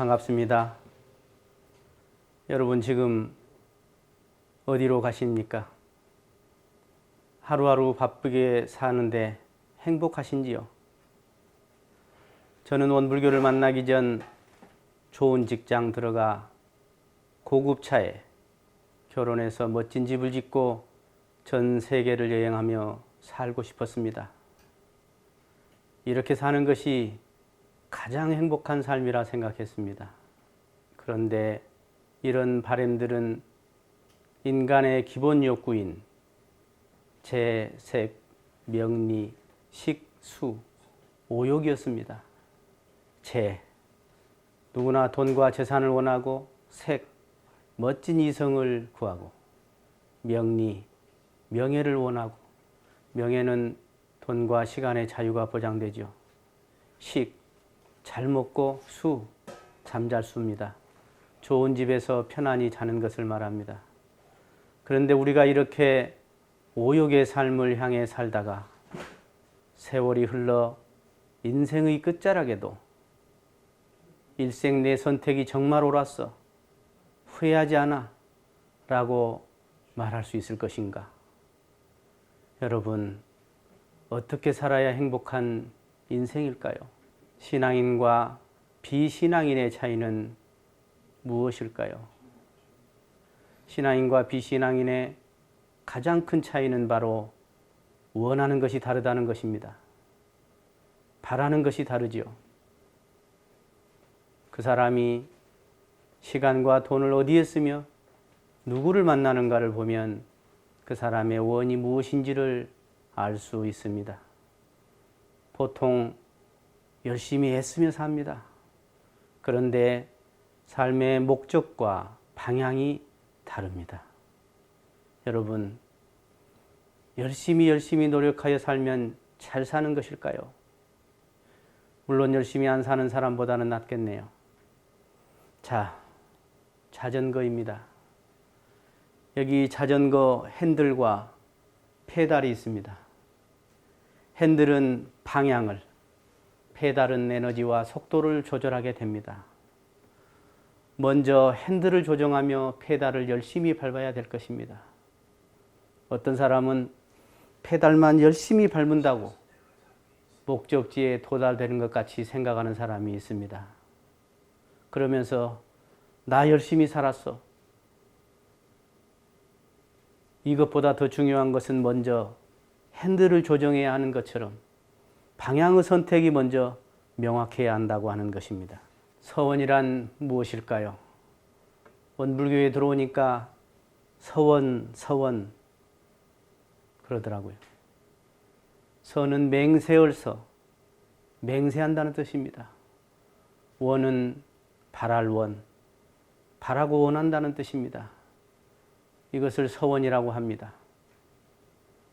반갑습니다. 여러분 지금 어디로 가십니까? 하루하루 바쁘게 사는데 행복하신지요? 저는 원불교를 만나기 전 좋은 직장 들어가 고급 차에 결혼해서 멋진 집을 짓고 전 세계를 여행하며 살고 싶었습니다. 이렇게 사는 것이 가장 행복한 삶이라 생각했습니다. 그런데 이런 바램들은 인간의 기본 욕구인 재, 색, 명리, 식, 수, 오욕이었습니다. 재, 누구나 돈과 재산을 원하고 색, 멋진 이성을 구하고 명리, 명예를 원하고 명예는 돈과 시간의 자유가 보장되죠. 식, 잘 먹고 수, 잠잘 수입니다. 좋은 집에서 편안히 자는 것을 말합니다. 그런데 우리가 이렇게 오욕의 삶을 향해 살다가 세월이 흘러 인생의 끝자락에도 일생 내 선택이 정말 옳았어. 후회하지 않아. 라고 말할 수 있을 것인가? 여러분, 어떻게 살아야 행복한 인생일까요? 신앙인과 비신앙인의 차이는 무엇일까요? 신앙인과 비신앙인의 가장 큰 차이는 바로 원하는 것이 다르다는 것입니다. 바라는 것이 다르지요. 그 사람이 시간과 돈을 어디에 쓰며 누구를 만나는가를 보면 그 사람의 원이 무엇인지를 알 수 있습니다. 보통 열심히 애쓰며 삽니다. 그런데 삶의 목적과 방향이 다릅니다. 여러분, 열심히 열심히 노력하여 살면 잘 사는 것일까요? 물론 열심히 안 사는 사람보다는 낫겠네요. 자, 자전거입니다. 여기 자전거 핸들과 페달이 있습니다. 핸들은 방향을, 페달은 에너지와 속도를 조절하게 됩니다. 먼저 핸들을 조정하며 페달을 열심히 밟아야 될 것입니다. 어떤 사람은 페달만 열심히 밟는다고 목적지에 도달되는 것 같이 생각하는 사람이 있습니다. 그러면서 나 열심히 살았어. 이것보다 더 중요한 것은 먼저 핸들을 조정해야 하는 것처럼 방향의 선택이 먼저 명확해야 한다고 하는 것입니다. 서원이란 무엇일까요? 원불교에 들어오니까 서원, 서원 그러더라고요. 서는 맹세얼서, 맹세한다는 뜻입니다. 원은 바랄 원, 바라고 원한다는 뜻입니다. 이것을 서원이라고 합니다.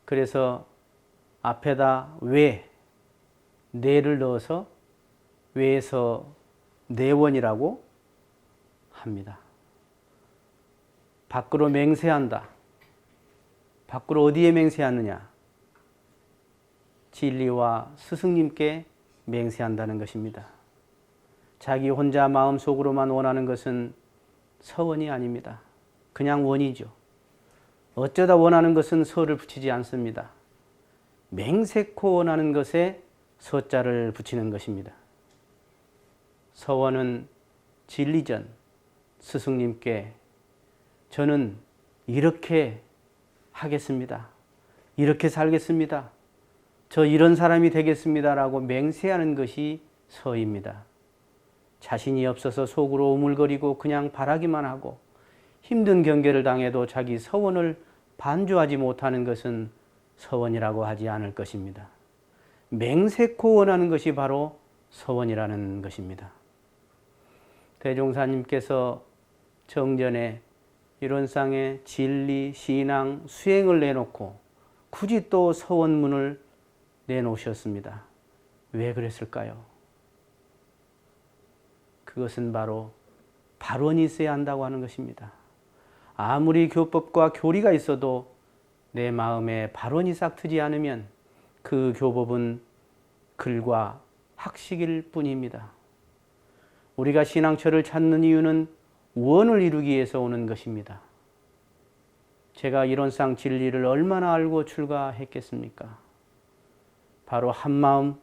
그래서 앞에다 왜, 내를 넣어서 외에서 내원이라고 합니다. 밖으로 맹세한다. 밖으로 어디에 맹세하느냐? 진리와 스승님께 맹세한다는 것입니다. 자기 혼자 마음속으로만 원하는 것은 서원이 아닙니다. 그냥 원이죠. 어쩌다 원하는 것은 서를 붙이지 않습니다. 맹세코 원하는 것에 서자를 붙이는 것입니다. 서원은 진리전 스승님께 저는 이렇게 하겠습니다. 이렇게 살겠습니다. 저 이런 사람이 되겠습니다라고 맹세하는 것이 서입니다. 자신이 없어서 속으로 우물거리고 그냥 바라기만 하고 힘든 경계를 당해도 자기 서원을 반주하지 못하는 것은 서원이라고 하지 않을 것입니다. 맹세코 원하는 것이 바로 서원이라는 것입니다. 대종사님께서 정전에 이런 쌍의 진리, 신앙, 수행을 내놓고 굳이 또 서원문을 내놓으셨습니다. 왜 그랬을까요? 그것은 바로 발원이 있어야 한다고 하는 것입니다. 아무리 교법과 교리가 있어도 내 마음에 발원이 싹 트지 않으면 그 교법은 글과 학식일 뿐입니다. 우리가 신앙처를 찾는 이유는 원을 이루기 위해서 오는 것입니다. 제가 이론상 진리를 얼마나 알고 출가했겠습니까? 바로 한마음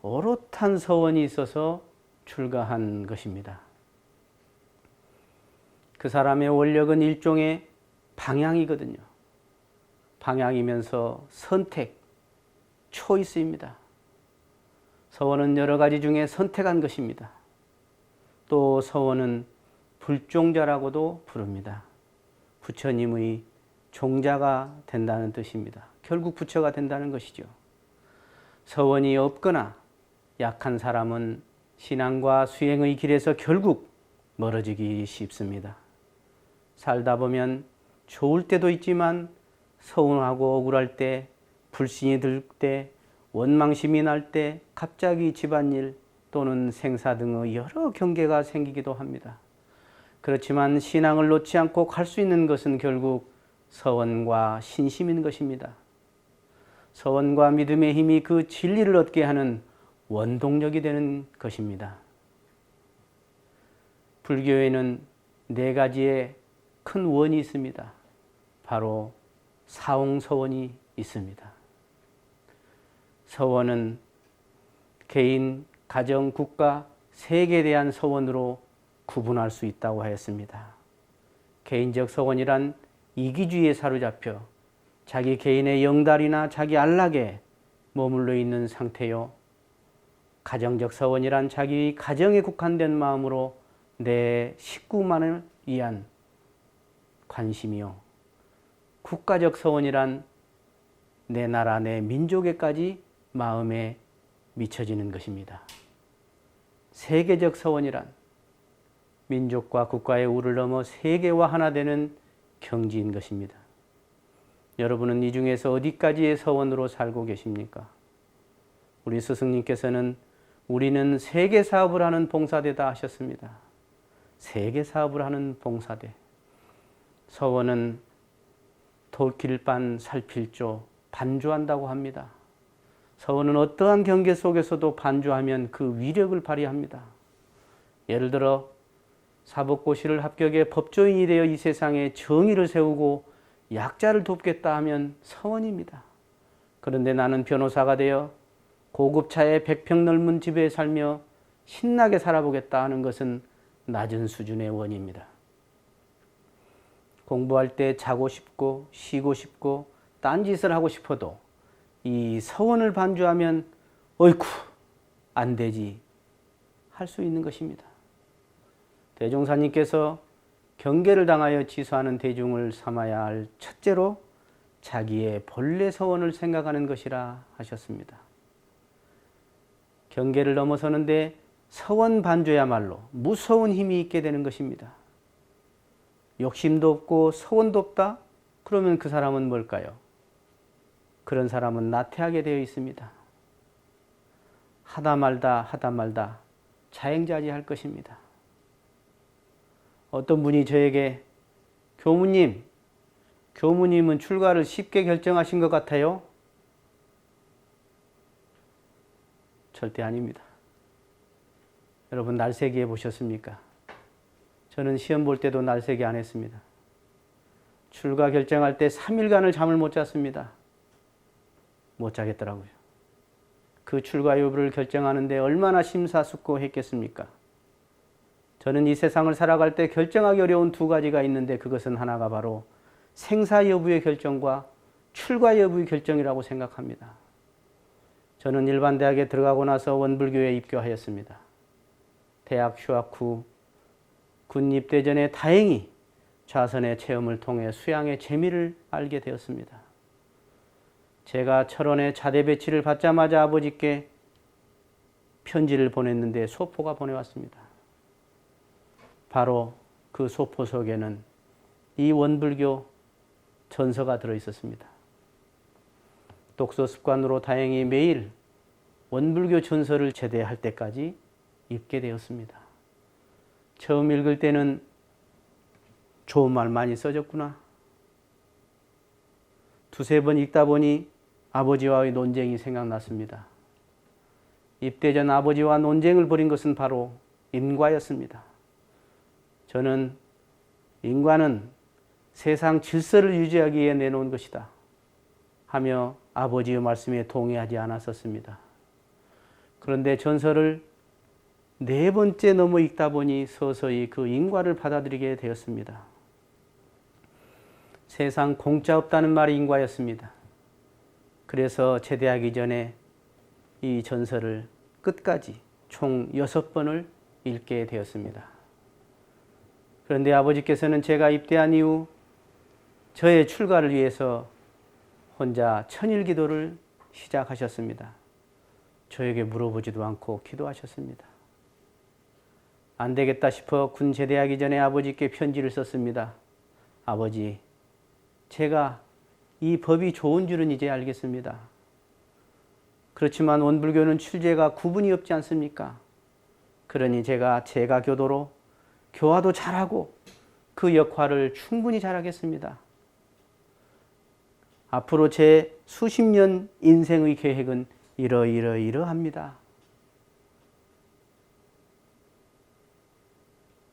오롯한 서원이 있어서 출가한 것입니다. 그 사람의 원력은 일종의 방향이거든요. 방향이면서 선택, 초이스입니다. 서원은 여러 가지 중에 선택한 것입니다. 또 서원은 불종자라고도 부릅니다. 부처님의 종자가 된다는 뜻입니다. 결국 부처가 된다는 것이죠. 서원이 없거나 약한 사람은 신앙과 수행의 길에서 결국 멀어지기 쉽습니다. 살다 보면 좋을 때도 있지만 서운하고 억울할 때, 불신이 들 때, 원망심이 날 때, 갑자기 집안일 또는 생사 등의 여러 경계가 생기기도 합니다. 그렇지만 신앙을 놓지 않고 갈 수 있는 것은 결국 서원과 신심인 것입니다. 서원과 믿음의 힘이 그 진리를 얻게 하는 원동력이 되는 것입니다. 불교에는 네 가지의 큰 원이 있습니다. 바로 사홍서원이 있습니다. 서원은 개인, 가정, 국가, 세계에 대한 서원으로 구분할 수 있다고 하였습니다. 개인적 서원이란 이기주의에 사로잡혀 자기 개인의 영달이나 자기 안락에 머물러 있는 상태요. 가정적 서원이란 자기 가정에 국한된 마음으로 내 식구만을 위한 관심이요. 국가적 서원이란 내 나라, 내 민족에까지 마음에 미쳐지는 것입니다. 세계적 서원이란 민족과 국가의 우를 넘어 세계와 하나 되는 경지인 것입니다. 여러분은 이 중에서 어디까지의 서원으로 살고 계십니까? 우리 스승님께서는 우리는 세계 사업을 하는 봉사대다 하셨습니다. 세계 사업을 하는 봉사대. 서원은 돌길반 살필조 반주한다고 합니다. 서원은 어떠한 경계 속에서도 반주하면 그 위력을 발휘합니다. 예를 들어 사법고시를 합격해 법조인이 되어 이 세상에 정의를 세우고 약자를 돕겠다 하면 서원입니다. 그런데 나는 변호사가 되어 고급차에 백평 넓은 집에 살며 신나게 살아보겠다 하는 것은 낮은 수준의 원입니다. 공부할 때 자고 싶고 쉬고 싶고 딴짓을 하고 싶어도 이 서원을 반주하면 어이쿠 안 되지 할 수 있는 것입니다. 대종사님께서 경계를 당하여 취소하는 대중을 삼아야 할 첫째로 자기의 본래 서원을 생각하는 것이라 하셨습니다. 경계를 넘어서는데 서원 반조야말로 무서운 힘이 있게 되는 것입니다. 욕심도 없고 서원도 없다? 그러면 그 사람은 뭘까요? 그런 사람은 나태하게 되어 있습니다. 하다 말다 하다 말다 자행자지할 것입니다. 어떤 분이 저에게 교무님, 교무님은 출가를 쉽게 결정하신 것 같아요? 절대 아닙니다. 여러분 날새기 해 보셨습니까? 저는 시험 볼 때도 날새기 안 했습니다. 출가 결정할 때 3일간을 잠을 못 잤습니다. 못 자겠더라고요. 그 출가 여부를 결정하는데 얼마나 심사숙고했겠습니까? 저는 이 세상을 살아갈 때 결정하기 어려운 두 가지가 있는데 그것은 하나가 바로 생사 여부의 결정과 출가 여부의 결정이라고 생각합니다. 저는 일반 대학에 들어가고 나서 원불교에 입교하였습니다. 대학 휴학 후 군 입대 전에 다행히 자선의 체험을 통해 수양의 재미를 알게 되었습니다. 제가 철원에 자대 배치를 받자마자 아버지께 편지를 보냈는데 소포가 보내왔습니다. 바로 그 소포 속에는 이 원불교 전서가 들어 있었습니다. 독서 습관으로 다행히 매일 원불교 전서를 제대할 때까지 읽게 되었습니다. 처음 읽을 때는 좋은 말 많이 써졌구나. 두세 번 읽다 보니 아버지와의 논쟁이 생각났습니다. 입대 전 아버지와 논쟁을 벌인 것은 바로 인과였습니다. 저는 인과는 세상 질서를 유지하기 위해 내놓은 것이다. 하며 아버지의 말씀에 동의하지 않았었습니다. 그런데 전설을 네 번째 넘어 읽다 보니 서서히 그 인과를 받아들이게 되었습니다. 세상 공짜 없다는 말이 인과였습니다. 그래서 제대하기 전에 이 전설을 끝까지 총 여섯 번을 읽게 되었습니다. 그런데 아버지께서는 제가 입대한 이후 저의 출가를 위해서 혼자 천일 기도를 시작하셨습니다. 저에게 물어보지도 않고 기도하셨습니다. 안 되겠다 싶어 군 제대하기 전에 아버지께 편지를 썼습니다. 아버지, 제가 이 법이 좋은 줄은 이제 알겠습니다. 그렇지만 원불교는 출제가 구분이 없지 않습니까? 그러니 제가 제가 교도로 교화도 잘하고 그 역할을 충분히 잘하겠습니다. 앞으로 제 수십 년 인생의 계획은 이러이러이러합니다.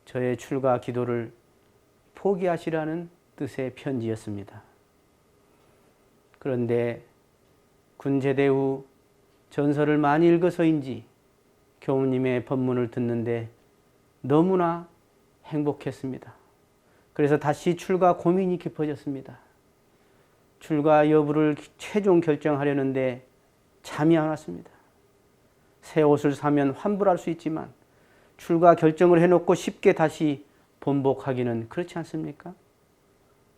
저의 출가 기도를 포기하시라는 뜻의 편지였습니다. 그런데 군 제대 후 전설을 많이 읽어서인지 교우님의 법문을 듣는데 너무나 행복했습니다. 그래서 다시 출가 고민이 깊어졌습니다. 출가 여부를 최종 결정하려는데 잠이 안 왔습니다. 새 옷을 사면 환불할 수 있지만 출가 결정을 해놓고 쉽게 다시 번복하기는 그렇지 않습니까?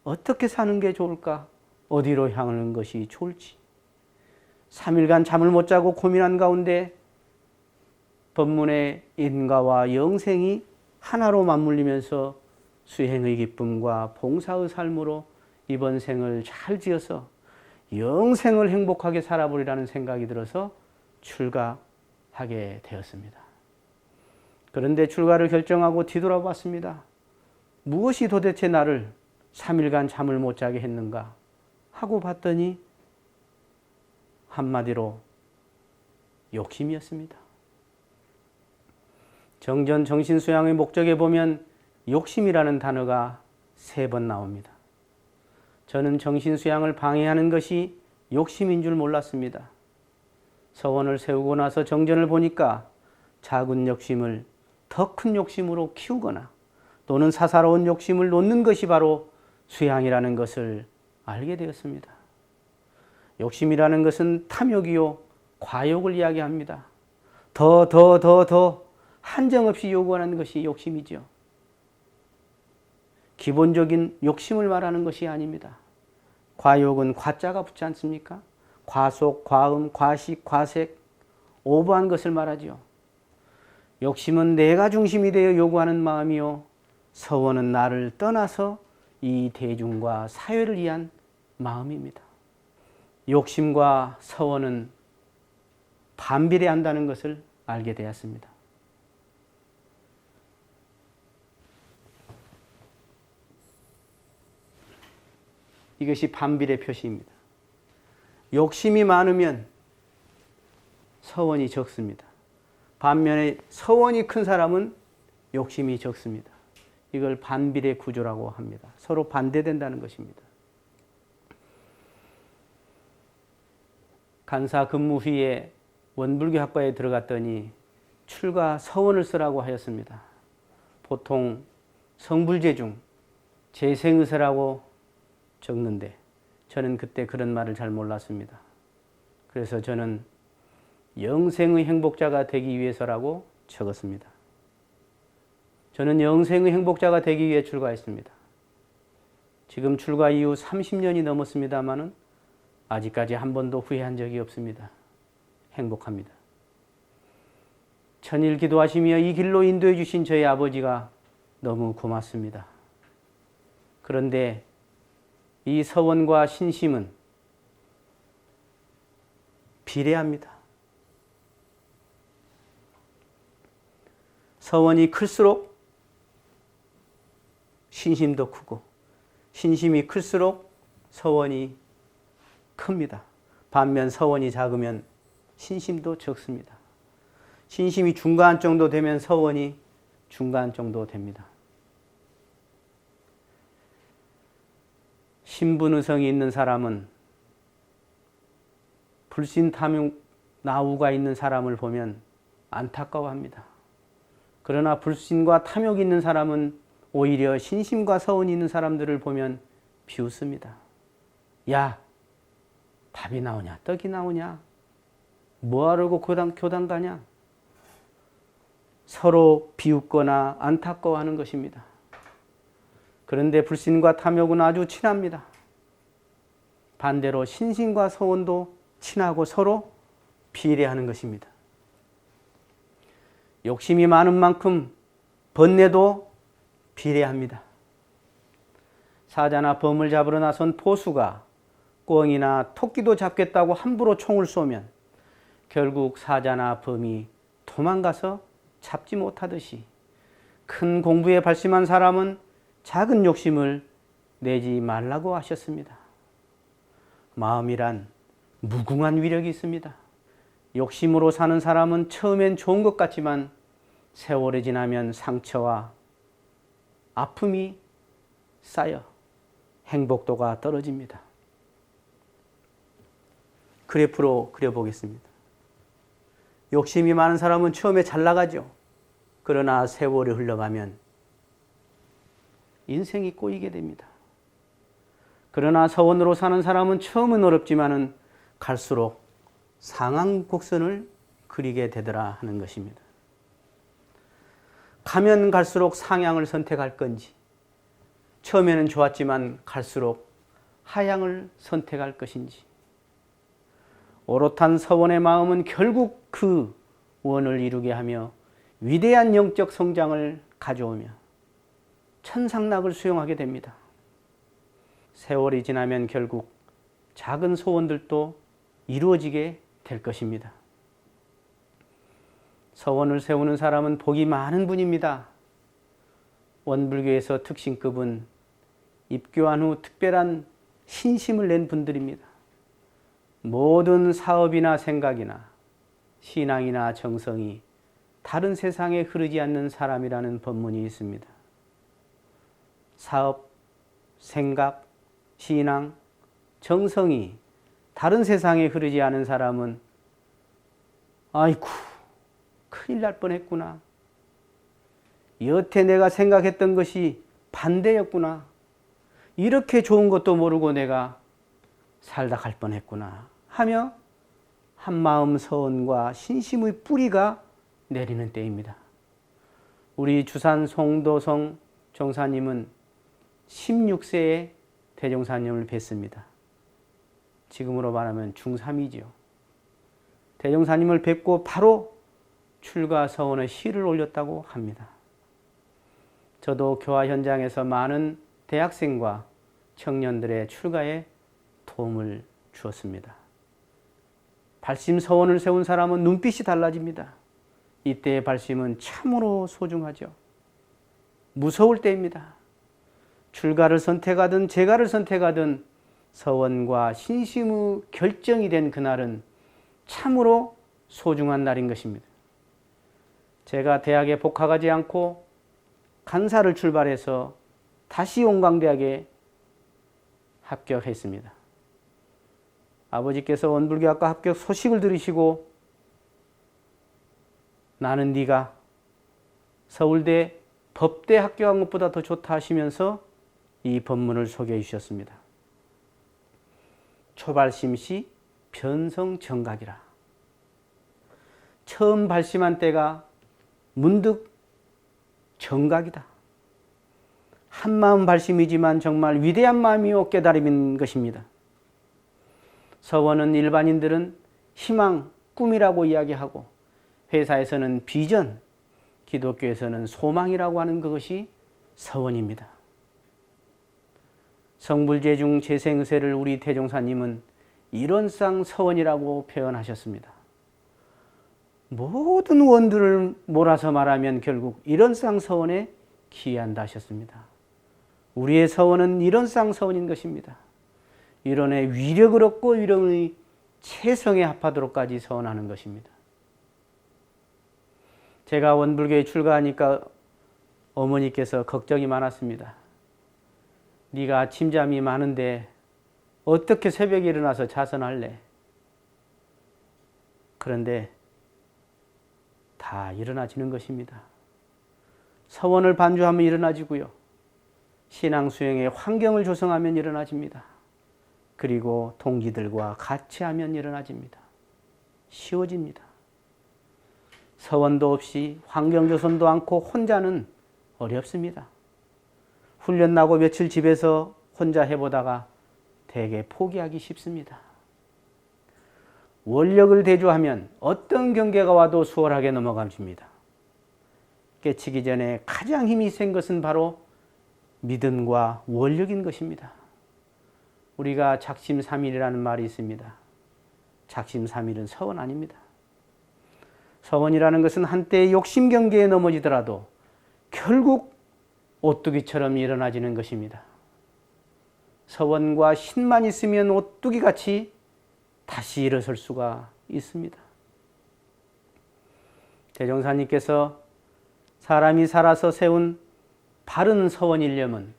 어떻게 사는 게 좋을까? 어디로 향하는 것이 좋을지. 3일간 잠을 못 자고 고민한 가운데 법문의 인가와 영생이 하나로 맞물리면서 수행의 기쁨과 봉사의 삶으로 이번 생을 잘 지어서 영생을 행복하게 살아보리라는 생각이 들어서 출가하게 되었습니다. 그런데 출가를 결정하고 뒤돌아봤습니다. 무엇이 도대체 나를 3일간 잠을 못 자게 했는가 하고 봤더니 한마디로 욕심이었습니다. 정전 정신수양의 목적에 보면 욕심이라는 단어가 세 번 나옵니다. 저는 정신수양을 방해하는 것이 욕심인 줄 몰랐습니다. 서원을 세우고 나서 정전을 보니까 작은 욕심을 더 큰 욕심으로 키우거나 또는 사사로운 욕심을 놓는 것이 바로 수양이라는 것을 알게 되었습니다. 욕심이라는 것은 탐욕이요, 과욕을 이야기합니다. 더, 더, 더, 더 한정없이 요구하는 것이 욕심이죠. 기본적인 욕심을 말하는 것이 아닙니다. 과욕은 과자가 붙지 않습니까? 과속, 과음, 과식, 과색, 오버한 것을 말하죠. 욕심은 내가 중심이 되어 요구하는 마음이요. 서원은 나를 떠나서 이 대중과 사회를 위한 마음입니다. 욕심과 서원은 반비례한다는 것을 알게 되었습니다. 이것이 반비례 표시입니다. 욕심이 많으면 서원이 적습니다. 반면에 서원이 큰 사람은 욕심이 적습니다. 이걸 반비례 구조라고 합니다. 서로 반대된다는 것입니다. 간사 근무 후에 원불교 학과에 들어갔더니 출가 서원을 쓰라고 하였습니다. 보통 성불제 중 재생의사라고 적는데 저는 그때 그런 말을 잘 몰랐습니다. 그래서 저는 영생의 행복자가 되기 위해서라고 적었습니다. 저는 영생의 행복자가 되기 위해 출가했습니다. 지금 출가 이후 30년이 넘었습니다마는 아직까지 한 번도 후회한 적이 없습니다. 행복합니다. 천일 기도하시며 이 길로 인도해 주신 저희 아버지가 너무 고맙습니다. 그런데 이 서원과 신심은 비례합니다. 서원이 클수록 신심도 크고 신심이 클수록 서원이 큽니다. 반면 서원이 작으면 신심도 적습니다. 신심이 중간 정도 되면 서원이 중간 정도 됩니다. 신분의성이 있는 사람은 불신탐욕 나우가 있는 사람을 보면 안타까워합니다. 그러나 불신과 탐욕이 있는 사람은 오히려 신심과 서운이 있는 사람들을 보면 비웃습니다. 야, 밥이 나오냐? 떡이 나오냐? 뭐하려고 교단, 교단 가냐? 서로 비웃거나 안타까워하는 것입니다. 그런데 불신과 탐욕은 아주 친합니다. 반대로 신심과 서원도 친하고 서로 비례하는 것입니다. 욕심이 많은 만큼 번뇌도 비례합니다. 사자나 범을 잡으러 나선 포수가 꿩이나 토끼도 잡겠다고 함부로 총을 쏘면 결국 사자나 범이 도망가서 잡지 못하듯이 큰 공부에 발심한 사람은 작은 욕심을 내지 말라고 하셨습니다. 마음이란 무궁한 위력이 있습니다. 욕심으로 사는 사람은 처음엔 좋은 것 같지만 세월이 지나면 상처와 아픔이 쌓여 행복도가 떨어집니다. 그래프로 그려보겠습니다. 욕심이 많은 사람은 처음에 잘 나가죠. 그러나 세월이 흘러가면 인생이 꼬이게 됩니다. 그러나 서원으로 사는 사람은 처음은 어렵지만은 갈수록 상한 곡선을 그리게 되더라 하는 것입니다. 가면 갈수록 상향을 선택할 건지, 처음에는 좋았지만 갈수록 하향을 선택할 것인지, 오롯한 서원의 마음은 결국 그 원을 이루게 하며 위대한 영적 성장을 가져오며 천상락을 수용하게 됩니다. 세월이 지나면 결국 작은 소원들도 이루어지게 될 것입니다. 서원을 세우는 사람은 복이 많은 분입니다. 원불교에서 특신급은 입교한 후 특별한 신심을 낸 분들입니다. 모든 사업이나 생각이나 신앙이나 정성이 다른 세상에 흐르지 않는 사람이라는 법문이 있습니다. 사업, 생각, 신앙, 정성이 다른 세상에 흐르지 않은 사람은 아이쿠 큰일 날 뻔했구나. 여태 내가 생각했던 것이 반대였구나. 이렇게 좋은 것도 모르고 내가 살다 갈 뻔했구나 하며 한 마음 서원과 신심의 뿌리가 내리는 때입니다. 우리 주산 송도성 정사님은 16세에 대종사님을 뵀습니다. 지금으로 말하면 중3이죠. 대종사님을 뵙고 바로 출가 서원의 시를 올렸다고 합니다. 저도 교화 현장에서 많은 대학생과 청년들의 출가에 도움을 주었습니다. 발심 서원을 세운 사람은 눈빛이 달라집니다. 이때의 발심은 참으로 소중하죠. 무서울 때입니다. 출가를 선택하든 재가를 선택하든 서원과 신심의 결정이 된 그날은 참으로 소중한 날인 것입니다. 제가 대학에 복학하지 않고 간사를 출발해서 다시 용광대학에 합격했습니다. 아버지께서 원불교학과 합격 소식을 들으시고 나는 네가 서울대 법대 합격한 것보다 더 좋다 하시면서 이 법문을 소개해 주셨습니다. 초발심시 변성정각이라. 처음 발심한 때가 문득 정각이다. 한마음 발심이지만 정말 위대한 마음이요 깨달음인 것입니다. 서원은 일반인들은 희망, 꿈이라고 이야기하고 회사에서는 비전, 기독교에서는 소망이라고 하는 그것이 서원입니다. 성불제 중 재생세를 우리 대종사님은 일원상 서원이라고 표현하셨습니다. 모든 원들을 몰아서 말하면 결국 일원상 서원에 기한다 하셨습니다. 우리의 서원은 일원상 서원인 것입니다. 일원의 위력을 얻고 일원의 체성에 합하도록까지 서원하는 것입니다. 제가 원불교에 출가하니까 어머니께서 걱정이 많았습니다. 네가 아침잠이 많은데 어떻게 새벽에 일어나서 자선할래? 그런데 다 일어나지는 것입니다. 서원을 반주하면 일어나지고요. 신앙 수행의 환경을 조성하면 일어나집니다. 그리고 동기들과 같이 하면 일어나집니다. 쉬워집니다. 서원도 없이 환경 조성도 않고 혼자는 어렵습니다. 훈련 나고 며칠 집에서 혼자 해보다가 대개 포기하기 쉽습니다. 원력을 대조하면 어떤 경계가 와도 수월하게 넘어감습니다. 깨치기 전에 가장 힘이 센 것은 바로 믿음과 원력인 것입니다. 우리가 작심삼일이라는 말이 있습니다. 작심삼일은 서원 아닙니다. 서원이라는 것은 한때 욕심 경계에 넘어지더라도 결국 오뚜기처럼 일어나지는 것입니다. 서원과 신만 있으면 오뚜기 같이 다시 일어설 수가 있습니다. 대종사님께서 사람이 살아서 세운 바른 서원이려면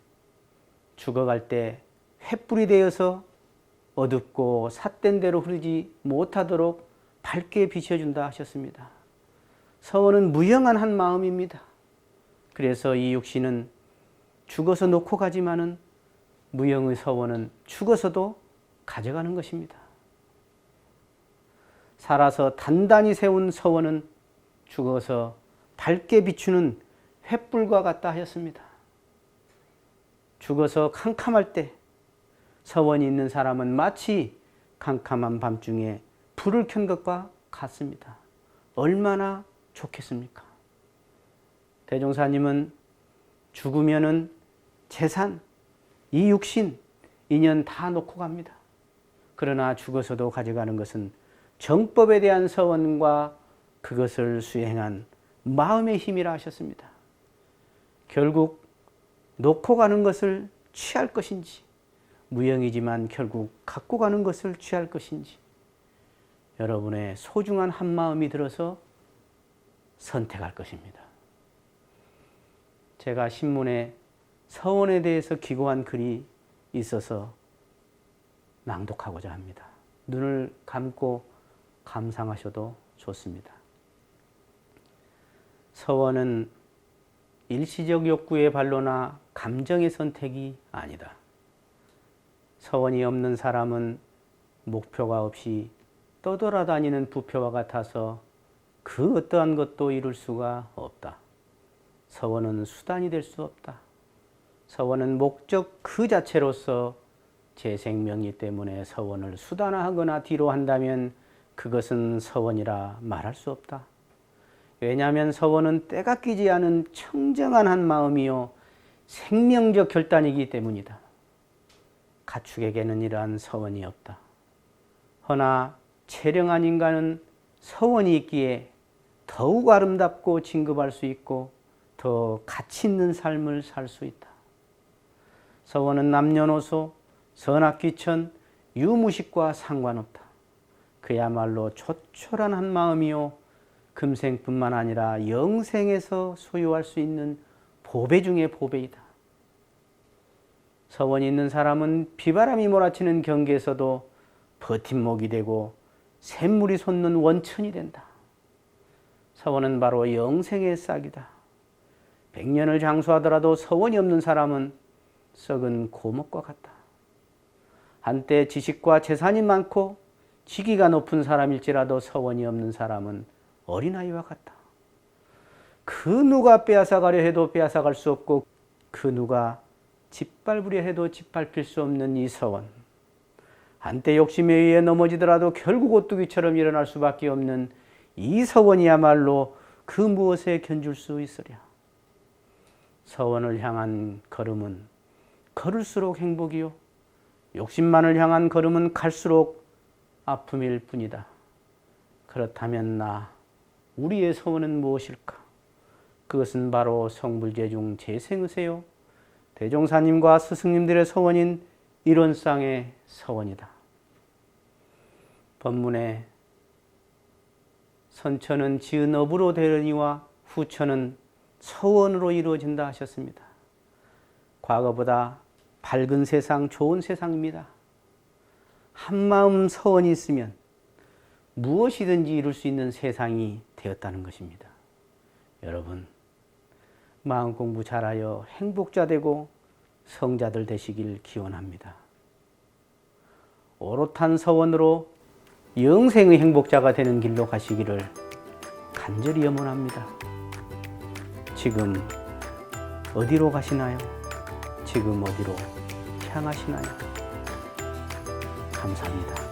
죽어갈 때 횃불이 되어서 어둡고 삿된 대로 흐르지 못하도록 밝게 비춰준다 하셨습니다. 서원은 무영한 한 마음입니다. 그래서 이 육신은 죽어서 놓고 가지만은 무영의 서원은 죽어서도 가져가는 것입니다. 살아서 단단히 세운 서원은 죽어서 밝게 비추는 횃불과 같다 하였습니다. 죽어서 캄캄할 때 서원이 있는 사람은 마치 캄캄한 밤중에 불을 켠 것과 같습니다. 얼마나 좋겠습니까? 대종사님은 죽으면은 재산, 이 육신, 인연 다 놓고 갑니다. 그러나 죽어서도 가져가는 것은 정법에 대한 서원과 그것을 수행한 마음의 힘이라 하셨습니다. 결국 놓고 가는 것을 취할 것인지, 무형이지만 결국 갖고 가는 것을 취할 것인지, 여러분의 소중한 한 마음이 들어서 선택할 것입니다. 제가 신문에 서원에 대해서 기고한 글이 있어서 낭독하고자 합니다. 눈을 감고 감상하셔도 좋습니다. 서원은 일시적 욕구의 반로나 감정의 선택이 아니다. 서원이 없는 사람은 목표가 없이 떠돌아다니는 부표와 같아서 그 어떠한 것도 이룰 수가 없다. 서원은 수단이 될 수 없다. 서원은 목적 그 자체로서 제 생명이 때문에 서원을 수단화하거나 뒤로 한다면 그것은 서원이라 말할 수 없다. 왜냐하면 서원은 때가 끼지 않은 청정한 한 마음이요 생명적 결단이기 때문이다. 가축에게는 이러한 서원이 없다. 허나 체령한 인간은 서원이 있기에 더욱 아름답고 진급할 수 있고 더 가치 있는 삶을 살 수 있다. 서원은 남녀노소, 선악귀천, 유무식과 상관없다. 그야말로 조촐한 한 마음이요. 금생뿐만 아니라 영생에서 소유할 수 있는 보배 중의 보배이다. 서원이 있는 사람은 비바람이 몰아치는 경계에서도 버팀목이 되고 샘물이 솟는 원천이 된다. 서원은 바로 영생의 싹이다. 백년을 장수하더라도 서원이 없는 사람은 썩은 고목과 같다. 한때 지식과 재산이 많고 직위가 높은 사람일지라도 서원이 없는 사람은 어린아이와 같다. 그 누가 빼앗아가려 해도 빼앗아갈 수 없고 그 누가 짓밟으려 해도 짓밟힐 수 없는 이 서원. 한때 욕심에 의해 넘어지더라도 결국 오뚜기처럼 일어날 수밖에 없는 이 서원이야말로 그 무엇에 견줄 수 있으랴. 서원을 향한 걸음은 걸을수록 행복이요. 욕심만을 향한 걸음은 갈수록 아픔일 뿐이다. 그렇다면 나, 우리의 서원은 무엇일까? 그것은 바로 성불제 중 재생의세요. 대종사님과 스승님들의 서원인 일원상의 서원이다. 법문에 선처는 지은 업으로 되려니와 후처는 서원으로 이루어진다 하셨습니다. 과거보다 밝은 세상, 좋은 세상입니다. 한마음 서원이 있으면 무엇이든지 이룰 수 있는 세상이 되었다는 것입니다. 여러분, 마음 공부 잘하여 행복자 되고 성자들 되시길 기원합니다. 오롯한 서원으로 영생의 행복자가 되는 길로 가시기를 간절히 염원합니다. 지금 어디로 가시나요? 지금 어디로 향하시나요? 감사합니다.